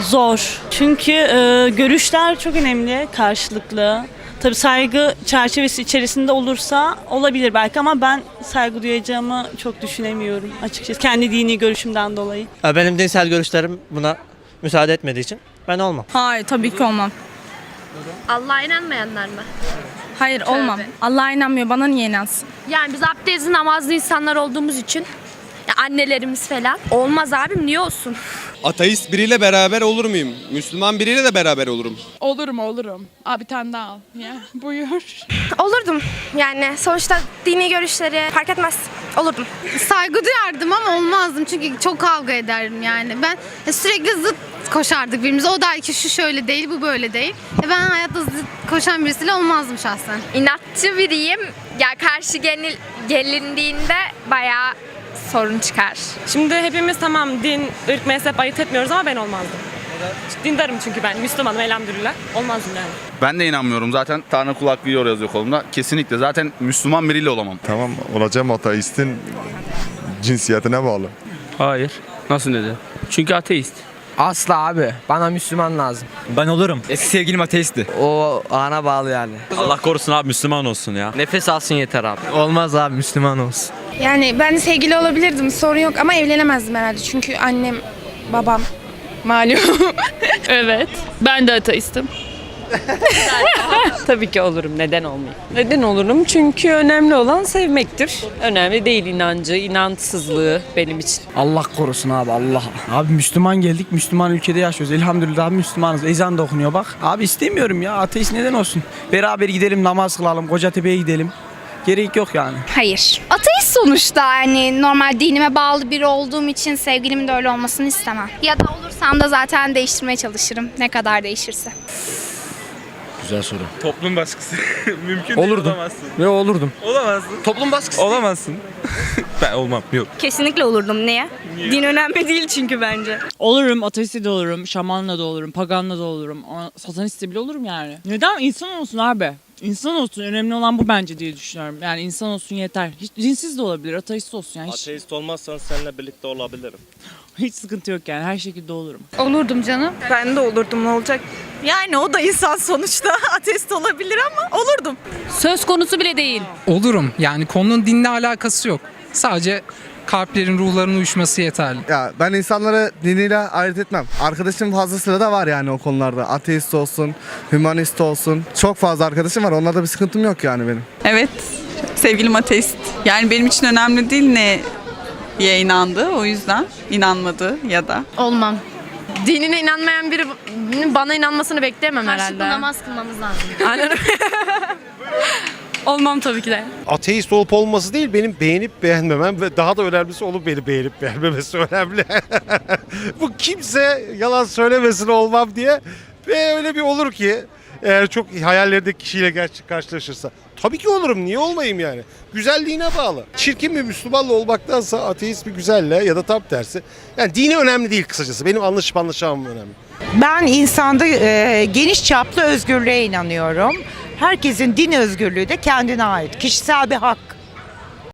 Zor. Çünkü e, görüşler çok önemli, karşılıklı. Tabii saygı çerçevesi içerisinde olursa olabilir belki ama ben saygı duyacağımı çok düşünemiyorum açıkçası. Kendi dini görüşümden dolayı. Ya Benim dinsel görüşlerim buna müsaade etmediği için ben olmam. Hayır tabii ki olmam. Allah'a inanmayanlar mı? Hayır olmam. Allah'a inanmıyor bana niye inansın? Yani biz abdestli namazlı insanlar olduğumuz için annelerimiz falan. Olmaz abim niye olsun? Ateist biriyle beraber olur muyum? Müslüman biriyle de beraber olurum. Olurum olurum. Abi bir tane daha al. Ya, buyur. Olurdum. Yani sonuçta dini görüşleri fark etmez. Olurdum. Saygı duyardım ama olmazdım çünkü çok kavga ederdim yani. Ben sürekli zıt koşardık birbirimize. O der ki şu şöyle değil, bu böyle değil. E ben hayatta zıt koşan birisiyle olmazdım şahsen. İnatçı biriyim. Ya karşı genil, gelindiğinde bayağı sorun çıkar. Şimdi hepimiz tamam din, ırk, mezhep ayırt etmiyoruz ama ben olmazdım. Dindarım çünkü ben. Müslümanım elhamdülillah. Olmazdım yani. Ben de inanmıyorum zaten. Tanrı kulak duyuyor yazıyor kolumda. Kesinlikle zaten Müslüman biriyle olamam. Tamam olacağım ateistin cinsiyetine bağlı. Hayır. Nasıl dedi? Çünkü ateist. Asla abi. Bana Müslüman lazım. Ben olurum. Eski sevgilim ateisti. O ana bağlı yani. Allah korusun abi Müslüman olsun ya. Nefes alsın yeter abi. Olmaz abi Müslüman olsun. Yani ben sevgili olabilirdim sorun yok ama evlenemezdim herhalde. Çünkü annem, babam malum. Evet. Ben de ateistim. Tabii ki olurum. Neden olmayayım? Neden olurum? Çünkü önemli olan sevmektir. Önemli değil inancı, inançsızlığı benim için. Allah korusun abi Allah. Abi Müslüman geldik. Müslüman ülkede yaşıyoruz. Elhamdülillah Müslümanız. Ezan da okunuyor bak. Abi istemiyorum ya. Ateist neden olsun? Beraber gidelim namaz kılalım. Kocatepe'ye gidelim. Gerek yok yani. Hayır. Ateist sonuçta yani normal dinime bağlı biri olduğum için sevgilimin de öyle olmasını istemem. Ya da olursam da zaten değiştirmeye çalışırım ne kadar değişirse. Güzel soru. Toplum baskısı. Mümkün Olurdum. olamazsın. Ve olurdum. Olamazsın. Toplum baskısı. Olamazsın. ben olmam. Yok. Kesinlikle olurdum. Niye? Din önemli değil çünkü bence. Olurum, ateist de olurum, şamanla da olurum, paganla da olurum, ama satanist de bile olurum yani. Neden? İnsan olsun abi. İnsan olsun. Önemli olan bu bence diye düşünüyorum. Yani insan olsun yeter. Hiç dinsiz de olabilir, ateist olsun yani. Hiç, Ateist olmazsan seninle birlikte olabilirim. hiç sıkıntı yok yani. Her şekilde olurum. Olurdum canım. Ben de olurdum ne olacak? Yani o da insan sonuçta. Ateist olabilir ama olurdum. Söz konusu bile değil. Olurum. Yani konunun dinle alakası yok. Sadece kalplerin, ruhların uyuşması yeterli. Ya ben insanları diniyle ayırt etmem. Arkadaşım fazlasıyla da var yani o konularda. Ateist olsun, hümanist olsun. Çok fazla arkadaşım var. Onlarda bir sıkıntım yok yani benim. Evet. Sevgilim ateist. Yani benim için önemli değil ne diye inandı. O yüzden inanmadı ya da. Olmam. Dinine inanmayan birinin bana inanmasını bekleyemem herhalde. namaz kılmamız lazım. Aynen. Olmam tabii ki de. Ateist olup olması değil benim beğenip beğenmemem ve daha da önemlisi onun beni beğenip beğenmemesi önemli. Bu kimse yalan söylemesin olmam diye ve öyle bir olur ki eğer çok hayallerindeki kişiyle gerçek karşılaşırsa. Tabii ki olurum. Niye olmayayım yani? Güzelliğine bağlı. Çirkin bir Müslümanla olmaktansa ateist bir güzelle ya da tam tersi. Yani dini önemli değil kısacası. Benim anlaşıp anlaşamam önemli. Ben insanda e, geniş çaplı özgürlüğe inanıyorum. Herkesin din özgürlüğü de kendine ait. Kişisel bir hak.